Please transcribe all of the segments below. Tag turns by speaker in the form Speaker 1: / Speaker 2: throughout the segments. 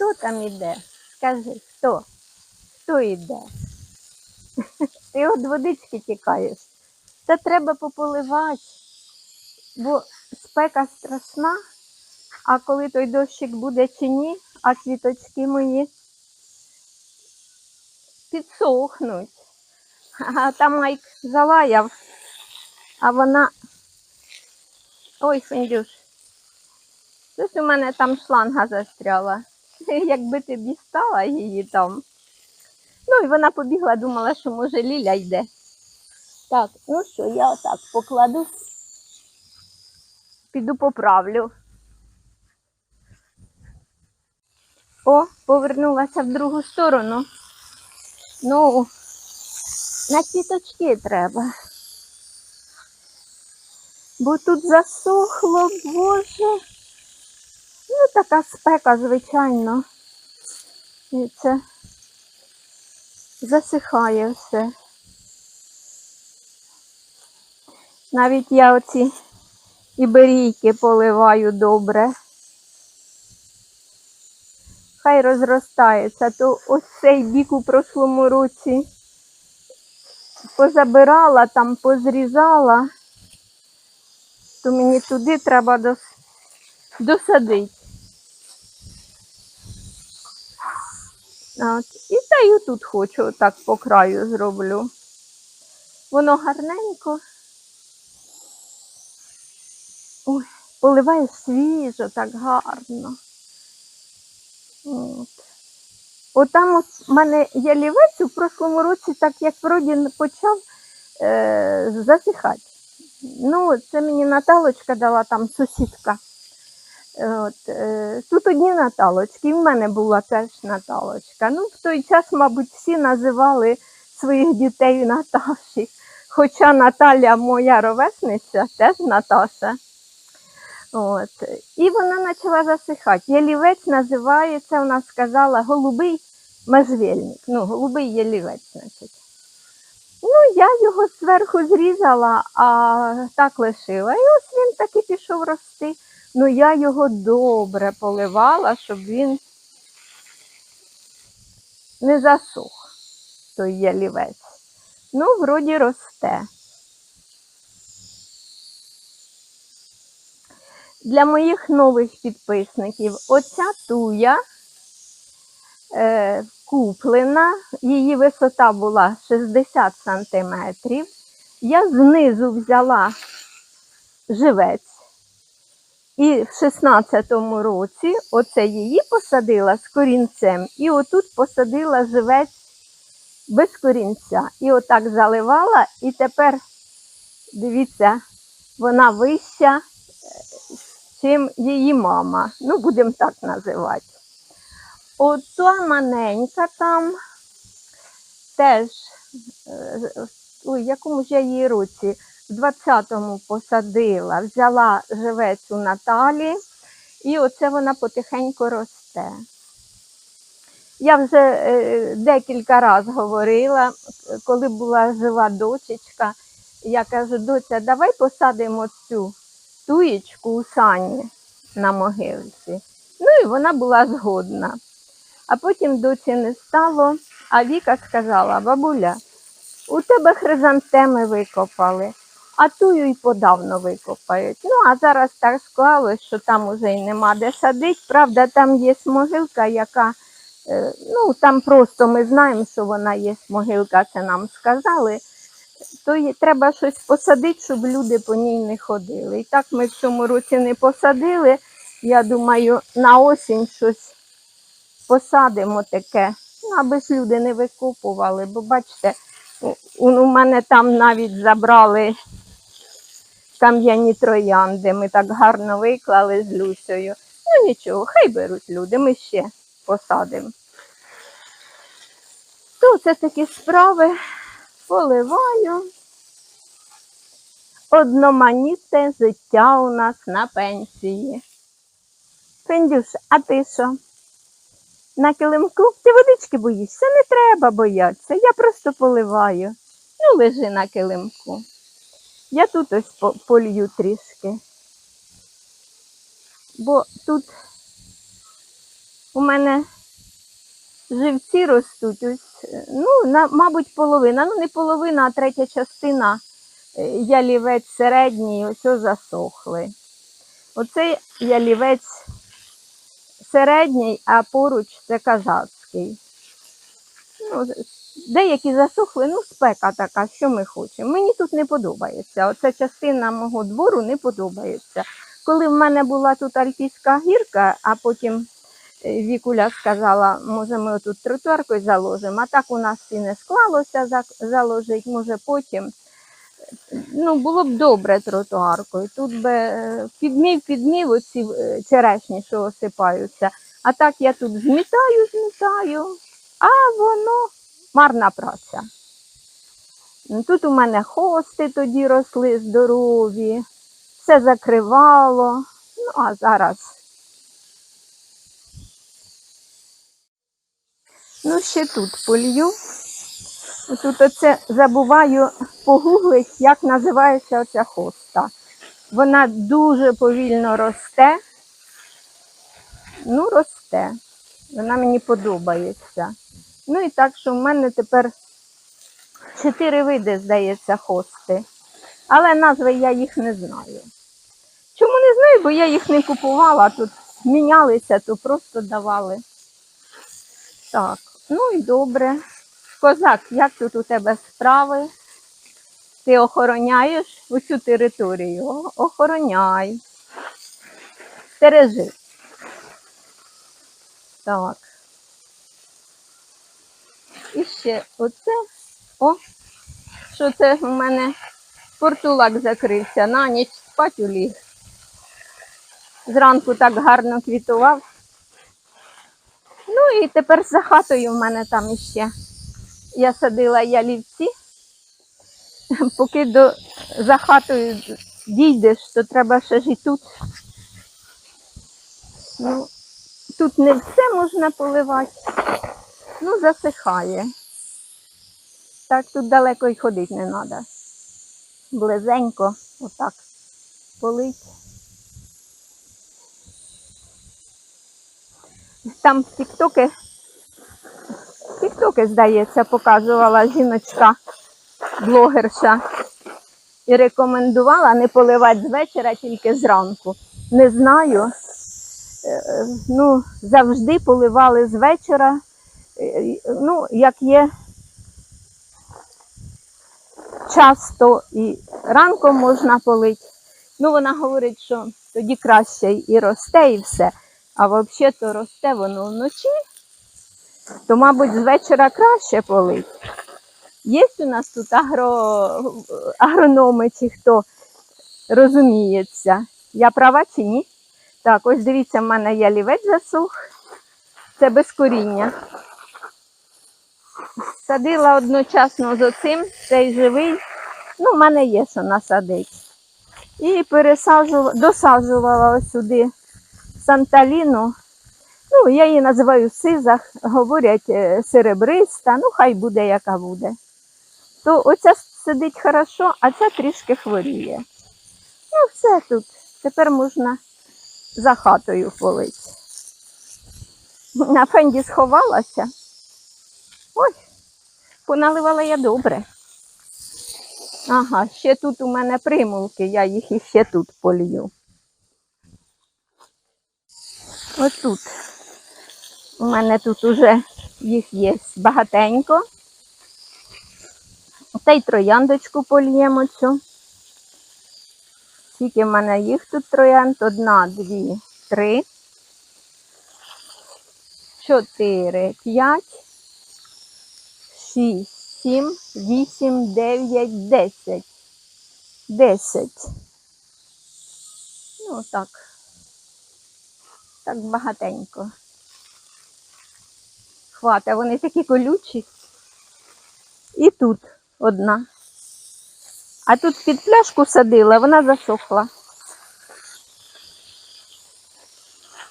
Speaker 1: Хто там іде? Скажи, хто? Хто йде? Ти від водички тікаєш. Та треба пополивати, бо спека страшна, а коли той дощик буде чи ні, а квіточки мої підсохнуть. А там Майк залаяв, а вона. Ой, Фендюш, щось у мене там шланга застряла. Якби ти дістала її там. Ну і вона побігла, думала, що може Ліля йде. Так, ну що, я отак покладу. Піду поправлю. О, повернулася в другу сторону. Ну, на квіточки треба. Бо тут засохло, боже. Ну, така спека, звичайно. І це засихає все. Навіть я оці іберійки поливаю добре. Хай розростається, то ось цей бік у прошлому році позабирала, там позрізала, то мені туди треба досадити. От. І та й тут хочу, отак по краю зроблю. Воно гарненько. Ой, поливає свіжо, так гарно. От. Отам от в мене ялівець у прошлому році, так як вроді почав е, засихати. Ну, це мені Наталочка дала там сусідка. От, е, тут одні Наталочки, і в мене була теж Наталочка. Ну, в той час, мабуть, всі називали своїх дітей Наташі. Хоча Наталя моя ровесниця, теж Наташа. От. І вона почала засихати. Ялівець називається, вона сказала, голубий можжевельник. Ну, голубий ялівець, значить. Ну, я його зверху зрізала, а так лишила. І ось він таки пішов рости. Ну, я його добре поливала, щоб він не засух, той ялівець. Ну, вроді росте. Для моїх нових підписників оця туя е, куплена, її висота була 60 сантиметрів. Я знизу взяла живець. І в 16-му році оце її посадила з корінцем, і отут посадила живець без корінця. І отак заливала, і тепер, дивіться, вона вища, чим її мама. Ну, будемо так називати. Ота маленька там теж, е, ой, в якому ж я її році, в 20-му посадила, взяла живець у Наталі, і оце вона потихеньку росте. Я вже е, декілька разів говорила, коли була жива дочечка, я кажу, доця, давай посадимо цю туєчку у сані на могилці. Ну і вона була згодна. А потім доці не стало, а Віка сказала, бабуля, у тебе хризантеми викопали, а тую й подавно викопають. Ну, а зараз так склалось, що там уже й нема де садити. Правда, там є могилка, яка, е, ну, там просто ми знаємо, що вона є могилка, це нам сказали. То треба щось посадити, щоб люди по ній не ходили. І так ми в цьому році не посадили. Я думаю, на осінь щось посадимо таке, ну, аби ж люди не викопували, бо бачите, у, у мене там навіть забрали кам'яні троянди. Ми так гарно виклали з Люсею. Ну нічого, хай беруть люди, ми ще посадимо. То це такі справи поливаю. Одноманітне життя у нас на пенсії. Фендюш, а ти що? На килимку? Ти водички боїшся? Не треба боятися. Я просто поливаю. Ну, лежи на килимку. Я тут ось по- полью трішки. Бо тут у мене живці ростуть. Ось, ну, на, мабуть, половина. Ну, не половина, а третя частина е, ялівець середній, ось засохли. Оцей ялівець середній, а поруч це казацький. Ну, деякі засохли, ну, спека така, що ми хочемо. Мені тут не подобається. Оця частина мого двору не подобається. Коли в мене була тут альпійська гірка, а потім е, Вікуля сказала, може, ми тут тротуаркою заложимо, а так у нас і не склалося заложити, може потім. Ну, було б добре тротуаркою. Тут би е, підмів, підмів оці е, черешні, що осипаються. А так я тут змітаю, змітаю, а воно марна праця. Ну, Тут у мене хости тоді росли здорові, все закривало. Ну, а зараз. Ну, ще тут полью. Тут оце забуваю погуглить, як називається оця хоста. Вона дуже повільно росте. Ну, росте. Вона мені подобається. Ну і так, що в мене тепер чотири види, здається, хости. Але назви я їх не знаю. Чому не знаю, бо я їх не купувала, тут мінялися, то просто давали. Так, ну і добре. Козак, як тут у тебе справи? Ти охороняєш усю територію? Охороняй. Стережи. Так. Ще оце. О, що це у мене портулак закрився, на ніч спать уліг. Зранку так гарно квітував. Ну і тепер за хатою в мене там іще. Я садила ялівці. Поки до, за хатою дійдеш, то треба ще ж і тут. Ну, тут не все можна поливати. Ну, засихає. Так тут далеко й ходити не треба. Близенько, отак полить. Там тіктоки, тіктоки, здається, показувала жіночка, блогерша, і рекомендувала не поливати з вечора, тільки зранку. Не знаю. Е, Ну, завжди поливали з вечора. Е, Ну, як є часто і ранком можна полити. Ну, вона говорить, що тоді краще і росте, і все. А взагалі то росте воно вночі, то, мабуть, з вечора краще полить. Є у нас тут агро... агрономи чи хто розуміється. Я права чи ні? Так, ось дивіться, в мене ялівець засух. Це без коріння. Садила одночасно з оцим, цей живий. Ну, в мене є що насадити. І пересаджувала, досаджувала сюди санталіну. Ну, я її називаю сиза, говорять е, серебриста, ну хай буде, яка буде. То оця сидить хорошо, а ця трішки хворіє. Ну, все тут. Тепер можна за хатою полити. На фенді сховалася. Ой, поналивала я добре. Ага, ще тут у мене примулки, я їх іще тут полью. Ось тут. У мене тут уже їх є багатенько. Та й трояндочку польємо цю. Скільки в мене їх тут троянд? Одна, дві, три, чотири, п'ять, шість, сім, вісім, дев'ять, десять. Десять. Ну, так. Так багатенько. Хвата, вони такі колючі. І тут одна. А тут під пляшку садила, вона засохла.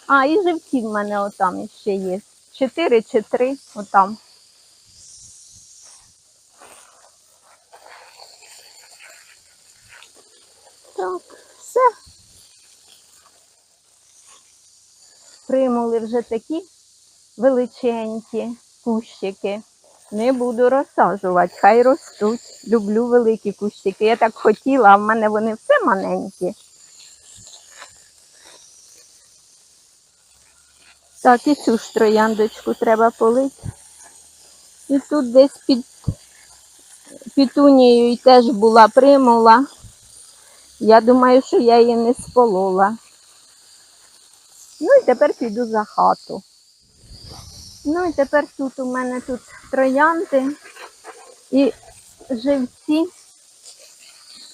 Speaker 1: А, і живці в мене отам ще є. Чотири чи три отам. Так, все. Примули вже такі величенькі кущики. Не буду розсаджувати, хай ростуть. Люблю великі кущики. Я так хотіла, а в мене вони все маленькі. Так, і цю ж трояндочку треба полити. І тут десь під пітунією теж була примула. Я думаю, що я її не сполола. Ну і тепер піду за хату. Ну і тепер тут у мене тут троянди і живці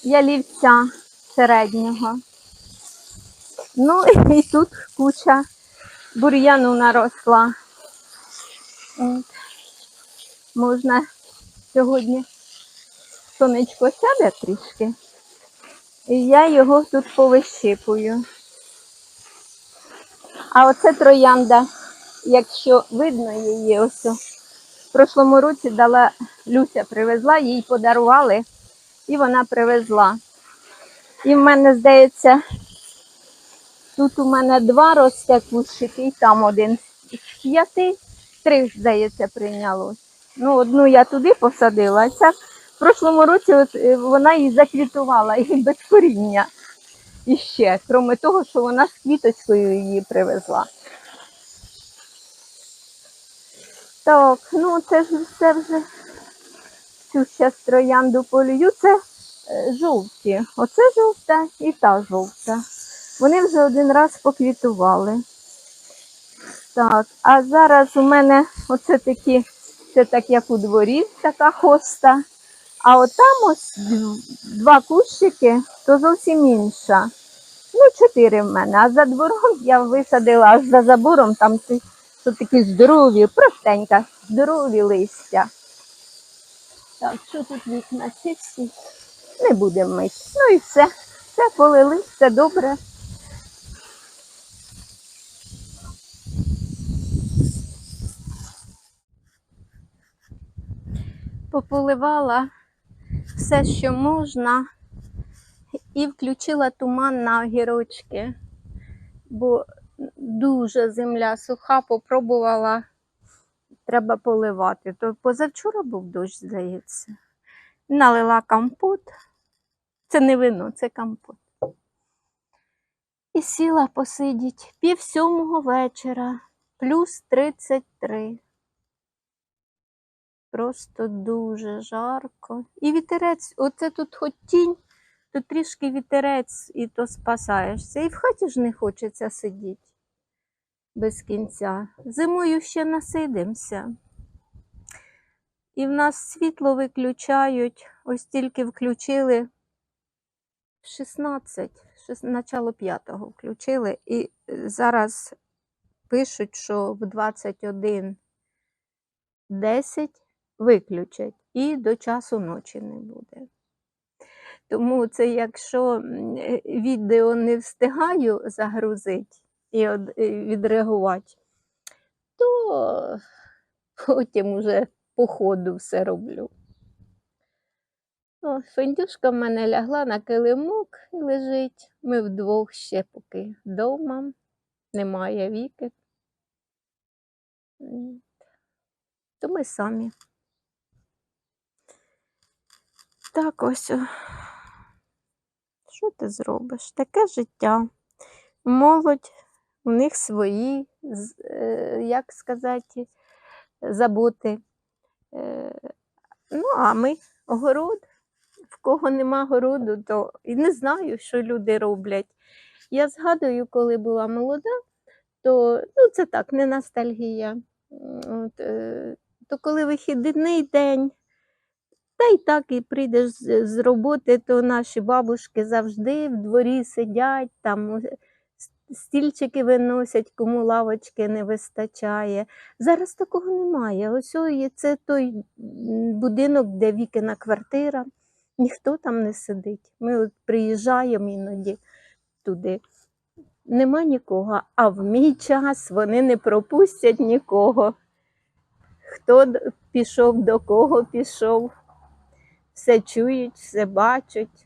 Speaker 1: ялівця середнього. Ну і тут куча бур'яну наросла. От. Можна сьогодні сонечко сяде трішки. І я його тут повищипую. А оце троянда, якщо видно її, ось. В прошлому році дала Люся привезла, їй подарували, і вона привезла. І в мене, здається, тут у мене два росте кущики, і там один з п'яти, три, здається, прийнялось. Ну, одну я туди посадила, а ця в прошлому році от, е, вона і заквітувала, і без коріння. І ще, крім того, що вона з квіточкою її привезла. Так, ну це ж все вже цю ще троянду полюю. Це е, жовті. Оце жовта і та жовта. Вони вже один раз поквітували. Так, а зараз у мене оце такі, це так як у дворі, така хоста. А от там ось два кущики, то зовсім інша. Ну, чотири в мене. А за двором я висадила аж за забором, там ті, такі здорові, простенька, здорові листя. Так, що тут вікна чисті? Не будемо мити. Ну і все. Все полили, все добре. Пополивала все, що можна, і включила туман на огірочки, бо дуже земля суха, попробувала, треба поливати. То позавчора був дощ, здається. Налила компот. Це не вино, це компот. І сіла посидіть пів сьомого вечора, плюс 33. Просто дуже жарко. І вітерець, оце тут хоч тінь, то трішки вітерець, і то спасаєшся. І в хаті ж не хочеться сидіти без кінця. Зимою ще насидимося. І в нас світло виключають, ось тільки включили в 16, шес- начало п'ятого включили, і е, зараз пишуть, що в 21 10 виключать і до часу ночі не буде. Тому це якщо е, відео не встигаю загрузити і е, відреагувати, то потім уже по ходу все роблю. О, Фендюшка в мене лягла на килимок і лежить. Ми вдвох ще поки вдома, немає віки. То ми самі. Так ось. Що ти зробиш? Таке життя. Молодь, у них свої, е, як сказати, заботи. Е, Ну, а ми город. В кого нема городу, то і не знаю, що люди роблять. Я згадую, коли була молода, то ну, це так, не ностальгія. От, е, то коли вихідний день, та й так і прийдеш з, роботи, то наші бабушки завжди в дворі сидять, там е, стільчики виносять, кому лавочки не вистачає. Зараз такого немає. Ось є це той будинок, де вікина квартира, ніхто там не сидить. Ми от приїжджаємо іноді туди. Нема нікого, а в мій час вони не пропустять нікого. Хто пішов, до кого пішов, все чують, все бачать.